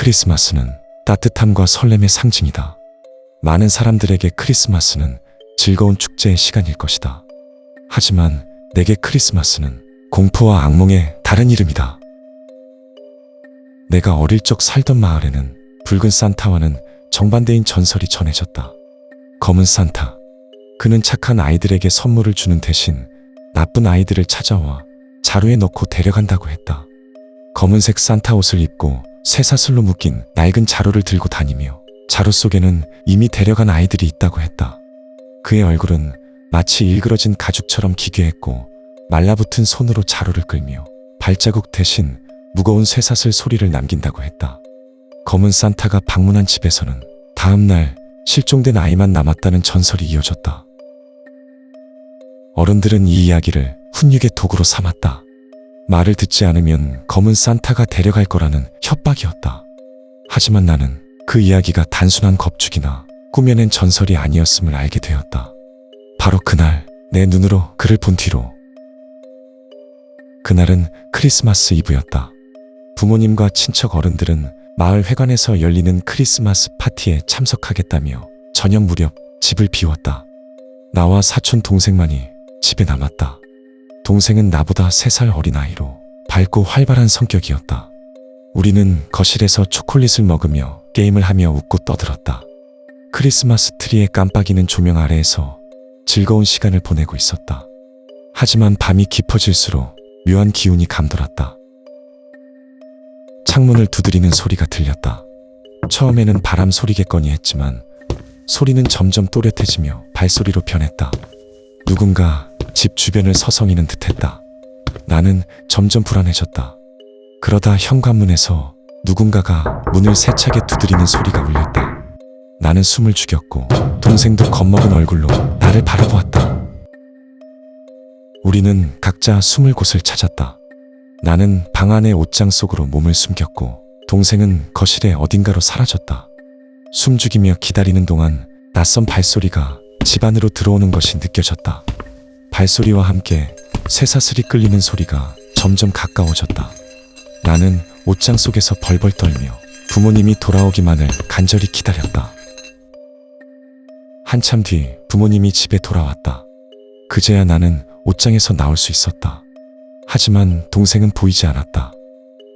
크리스마스는 따뜻함과 설렘의 상징이다. 많은 사람들에게 크리스마스는 즐거운 축제의 시간일 것이다. 하지만 내게 크리스마스는 공포와 악몽의 다른 이름이다. 내가 어릴 적 살던 마을에는 붉은 산타와는 정반대인 전설이 전해졌다. 검은 산타. 그는 착한 아이들에게 선물을 주는 대신 나쁜 아이들을 찾아와 자루에 넣고 데려간다고 했다. 검은색 산타 옷을 입고 쇠사슬로 묶인 낡은 자루를 들고 다니며 자루 속에는 이미 데려간 아이들이 있다고 했다. 그의 얼굴은 마치 일그러진 가죽처럼 기괴했고 말라붙은 손으로 자루를 끌며 발자국 대신 무거운 쇠사슬 소리를 남긴다고 했다. 검은 산타가 방문한 집에서는 다음날 실종된 아이만 남았다는 전설이 이어졌다. 어른들은 이 이야기를 훈육의 도구로 삼았다. 말을 듣지 않으면 검은 산타가 데려갈 거라는 협박이었다. 하지만 나는 그 이야기가 단순한 겁축이나 꾸며낸 전설이 아니었음을 알게 되었다. 바로 그날 내 눈으로 그를 본 뒤로 그날은 크리스마스 이브였다. 부모님과 친척 어른들은 마을 회관에서 열리는 크리스마스 파티에 참석하겠다며 저녁 무렵 집을 비웠다. 나와 사촌 동생만이 집에 남았다. 동생은 나보다 3살 어린 아이로 밝고 활발한 성격이었다. 우리는 거실에서 초콜릿을 먹으며 게임을 하며 웃고 떠들었다. 크리스마스 트리의 깜빡이는 조명 아래에서 즐거운 시간을 보내고 있었다. 하지만 밤이 깊어질수록 묘한 기운이 감돌았다. 창문을 두드리는 소리가 들렸다. 처음에는 바람 소리겠거니 했지만 소리는 점점 또렷해지며 발소리로 변했다. 누군가 집 주변을 서성이는 듯했다. 나는 점점 불안해졌다. 그러다 현관문에서 누군가가 문을 세차게 두드리는 소리가 울렸다. 나는 숨을 죽였고 동생도 겁먹은 얼굴로 나를 바라보았다. 우리는 각자 숨을 곳을 찾았다. 나는 방 안의 옷장 속으로 몸을 숨겼고 동생은 거실의 어딘가로 사라졌다. 숨죽이며 기다리는 동안 낯선 발소리가 집 안으로 들어오는 것이 느껴졌다. 발소리와 함께 쇠사슬이 끌리는 소리가 점점 가까워졌다. 나는 옷장 속에서 벌벌 떨며 부모님이 돌아오기만을 간절히 기다렸다. 한참 뒤 부모님이 집에 돌아왔다. 그제야 나는 옷장에서 나올 수 있었다. 하지만 동생은 보이지 않았다.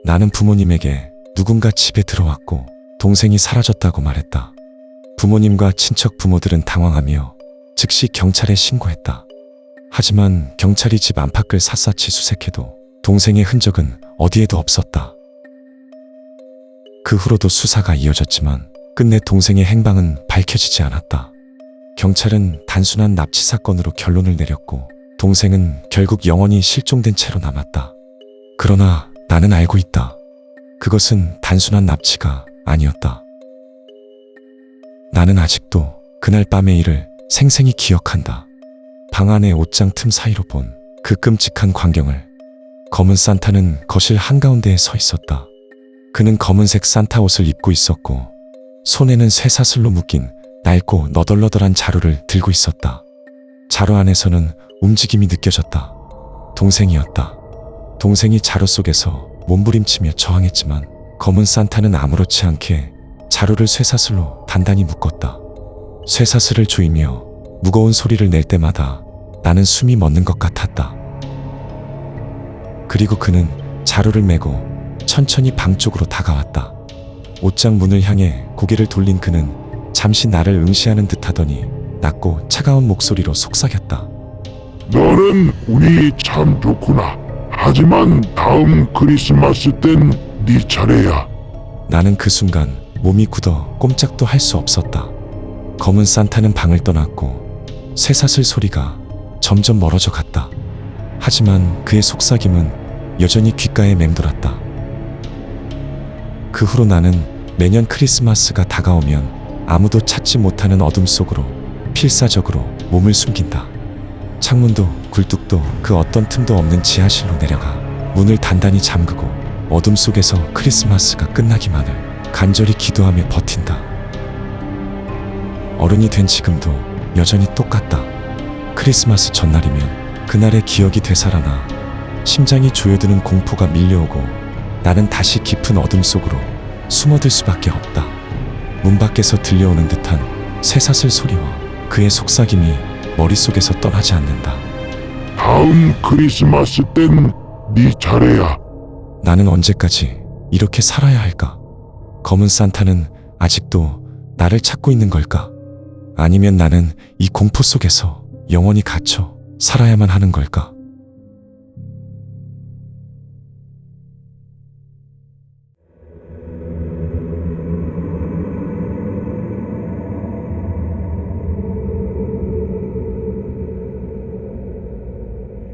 나는 부모님에게 누군가 집에 들어왔고 동생이 사라졌다고 말했다. 부모님과 친척 부모들은 당황하며 즉시 경찰에 신고했다. 하지만 경찰이 집 안팎을 샅샅이 수색해도 동생의 흔적은 어디에도 없었다. 그 후로도 수사가 이어졌지만 끝내 동생의 행방은 밝혀지지 않았다. 경찰은 단순한 납치 사건으로 결론을 내렸고 동생은 결국 영원히 실종된 채로 남았다. 그러나 나는 알고 있다. 그것은 단순한 납치가 아니었다. 나는 아직도 그날 밤의 일을 생생히 기억한다. 방 안의 옷장 틈 사이로 본 그 끔찍한 광경을 검은 산타는 거실 한가운데에 서 있었다. 그는 검은색 산타 옷을 입고 있었고 손에는 쇠사슬로 묶인 낡고 너덜너덜한 자루를 들고 있었다. 자루 안에서는 움직임이 느껴졌다. 동생이었다. 동생이 자루 속에서 몸부림치며 저항했지만 검은 산타는 아무렇지 않게 자루를 쇠사슬로 단단히 묶었다. 쇠사슬을 조이며 무거운 소리를 낼 때마다 나는 숨이 멎는 것 같았다. 그리고 그는 자루를 메고 천천히 방 쪽으로 다가왔다. 옷장 문을 향해 고개를 돌린 그는 잠시 나를 응시하는 듯 하더니 낮고 차가운 목소리로 속삭였다. 너는 운이 참 좋구나. 하지만 다음 크리스마스 땐 네 차례야. 나는 그 순간 몸이 굳어 꼼짝도 할 수 없었다. 검은 산타는 방을 떠났고 쇠사슬 소리가 점점 멀어져 갔다. 하지만 그의 속삭임은 여전히 귓가에 맴돌았다. 그 후로 나는 매년 크리스마스가 다가오면 아무도 찾지 못하는 어둠 속으로 필사적으로 몸을 숨긴다. 창문도 굴뚝도 그 어떤 틈도 없는 지하실로 내려가 문을 단단히 잠그고 어둠 속에서 크리스마스가 끝나기만을 간절히 기도하며 버틴다. 어른이 된 지금도 여전히 똑같다. 크리스마스 전날이면 그날의 기억이 되살아나 심장이 조여드는 공포가 밀려오고 나는 다시 깊은 어둠 속으로 숨어들 수밖에 없다. 문 밖에서 들려오는 듯한 쇠사슬 소리와 그의 속삭임이 머릿속에서 떠나지 않는다. 다음 크리스마스 땐 네 차례야. 나는 언제까지 이렇게 살아야 할까? 검은 산타는 아직도 나를 찾고 있는 걸까? 아니면 나는 이 공포 속에서 영원히 갇혀 살아야만 하는 걸까?